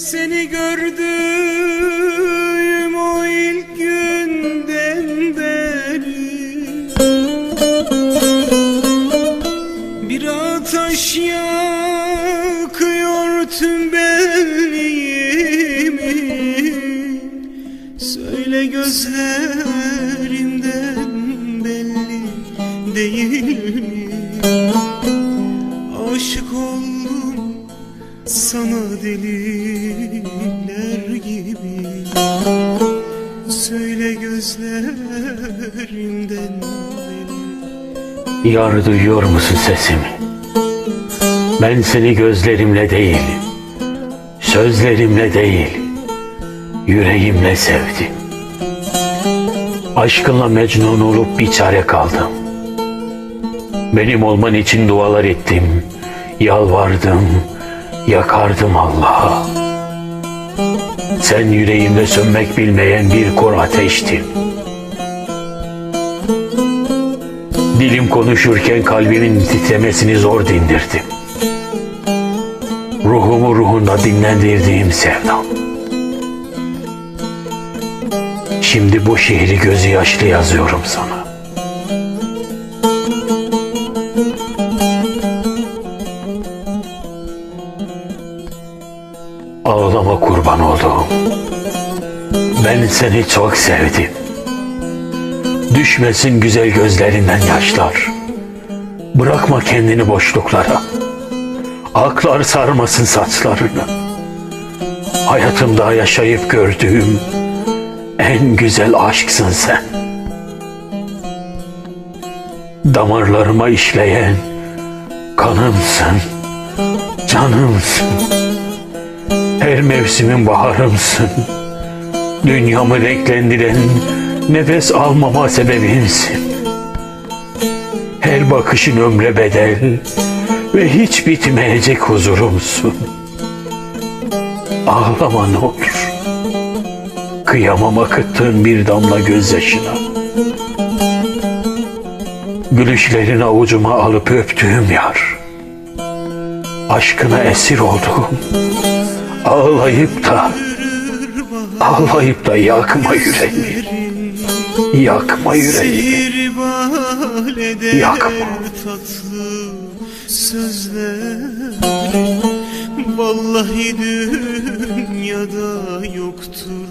Seni gördüğüm o ilk günden beri. Bir ateş yakıyor tüm benliğimi Söyle gözlerimden belli değil mi? Aşık oldum sana deliler gibi Söyle gözlerimden Yar duyuyor musun sesimi? Ben seni gözlerimle değil, sözlerimle değil, yüreğimle sevdim. Aşkınla mecnun olup bir çare kaldım. Benim olman için dualar ettim, yalvardım, yakardım Allah'a. Sen yüreğimde sönmek bilmeyen bir kor ateştin. Dilim konuşurken kalbimin titremesini zor dindirdim. Ruhumu ruhunda dinlendirdiğim sevdam. Şimdi bu şehri gözü yaşlı yazıyorum sana. Ağlama kurban olduğum. Ben seni çok sevdim. Düşmesin güzel gözlerinden yaşlar. Bırakma kendini boşluklara. Aklar sarmasın saçlarını. Hayatımda yaşayıp gördüğüm en güzel aşksın sen. Damarlarıma işleyen kanımsın, canımsın. Her mevsimin baharımsın. Dünyamı renklendiren nefes almama sebebimsin. Her bakışın ömre bedel ve hiç bitmeyecek huzurumsun. Ağlama ne olur. Kıyamam akıttığın bir damla gözyaşına. Gülüşlerini avucuma alıp öptüğüm yar. Aşkına esir olduğum. Ağlayıp da ağlayıp da yakma yüreğimi. Yakma yüreğimi. Yakma. Vallahi dünyada yoktur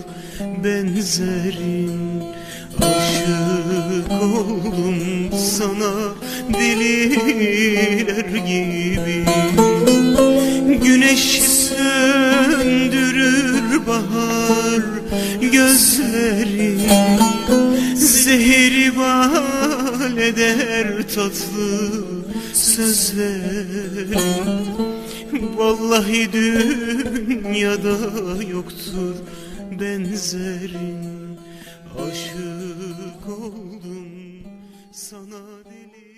benzerin Aşık oldum sana deliler gibi Güneş söndürür bahar gözlerim Zehri bal eder tatlı sözlerim Vallahi dünyada yoktur benzerin Aşık oldum sana deli